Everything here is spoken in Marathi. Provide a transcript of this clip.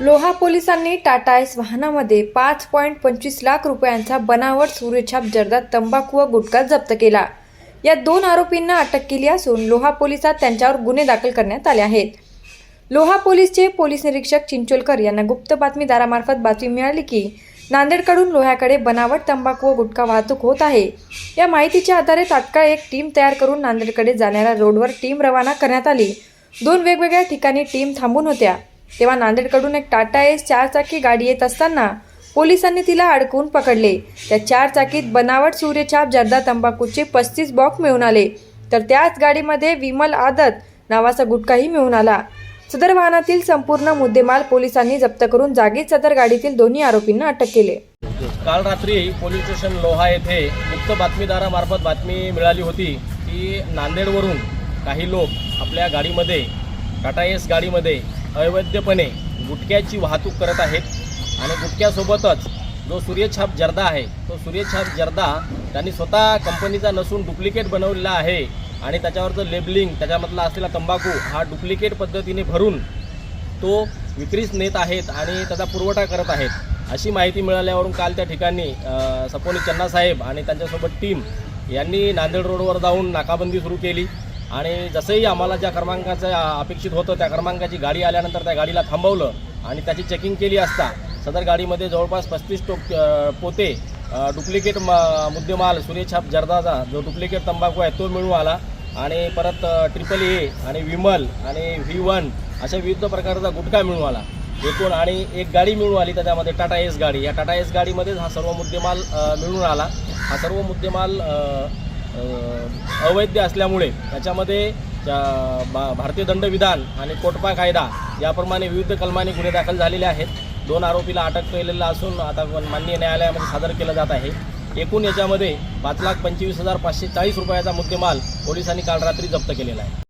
लोहा पोलिसांनी टाटा एस वाहनामध्ये पाच पॉईंट पंचवीस लाख रुपयांचा बनावट सूर्यछाप जर्दा तंबाखू व गुटखा जप्त केला. या दोन आरोपींना अटक केली असून लोहा पोलिसात त्यांच्यावर गुन्हे दाखल करण्यात आले आहेत. लोहा पोलीसचे पोलीस निरीक्षक चिंचोलकर यांना गुप्त बातमीदारामार्फत बातमी मिळाली की नांदेडकडून लोह्याकडे बनावट तंबाखू व गुटखा वाहतूक होत आहे. या माहितीच्या आधारे तात्काळ एक टीम तयार करून नांदेडकडे जाणाऱ्या रोडवर टीम रवाना करण्यात आली. दोन वेगवेगळ्या ठिकाणी टीम थांबून होत्या. तेव्हा नांदेडकडून एक टाटा एस चारचाकी गाडी येत असताना पोलिसांनी तिला अडकून पकडले. त्या चार चाकीत बनावट सूर्यछाप जर्दा तंबाखूचे पस्तीस बॉक्स मिळून आले. तर त्याच गाडीमध्ये विमल आदत नावाचा गुटखाही मिळून आला. सदर वाहनातील संपूर्ण मुद्देमाल पोलिसांनी जप्त करून जागीच सदर गाडीतील दोन्ही आरोपींना अटक केले. काल रात्री पोलीस स्टेशन लोहा येथे गुप्त बातमीदारामार्फत बातमी मिळाली होती की नांदेडवरून काही लोक आपल्या गाडीमध्ये टाटा एस गाडीमध्ये अवैधपणे गुटख्याची वाहतूक करत आहेत. आणि गुटख्यासोबतच जो सूर्यछाप जर्दा आहे तो सूर्यछाप जर्दा त्यांनी स्वतः कंपनीचा नसून डुप्लिकेट बनवलेला आहे. आणि त्याच्यावरचं लेबलिंग त्याच्यामधला असलेला तंबाखू हा डुप्लिकेट पद्धतीने भरून तो विक्रीस नेत आहेत आणि त्याचा पुरवठा करत आहेत. अशी माहिती मिळाल्यावरून काल त्या ठिकाणी सपोनी चन्नासाहेब आणि त्यांच्यासोबत टीम यांनी नांदेड रोडवर जाऊन नाकाबंदी सुरू केली. आणि जसंही आम्हाला ज्या क्रमांकाचं अपेक्षित होतं त्या क्रमांकाची गाडी आल्यानंतर त्या गाडीला थांबवलं आणि त्याची चेकिंग केली असता सदर गाडीमध्ये जवळपास पस्तीस टोक पोते डुप्लिकेट म मुद्देमाल सूर्यछाप जर्दाचा जो डुप्लिकेट तंबाखू आहे तो मिळून आला. आणि परत ट्रिपल ए आणि विमल आणि व्ही वन अशा विविध प्रकारचा गुटखा मिळून आला. एकूण आणि एक गाडी मिळून आली त्याच्यामध्ये टाटा एस गाडी. या टाटा एस गाडीमध्येच हा सर्व मुद्देमाल मिळून आला. हा सर्व मुद्देमाल अवैध असल्यामुळे त्याच्यामध्ये भा- भारतीय दंडविधान आणि कोटपा कायदा याप्रमाणे विविध कलमाने गुन्हे दाखल झालेले आहेत. दोन आरोपीला अटक केलेला असून आता माननीय न्यायालयामध्ये सादर केलं जात आहे. एकूण याच्यामध्ये पाच लाख पंचवीस हजार पाचशे चाळीस रुपयाचा मुद्देमाल पोलिसांनी काल रात्री जप्त केलेला आहे.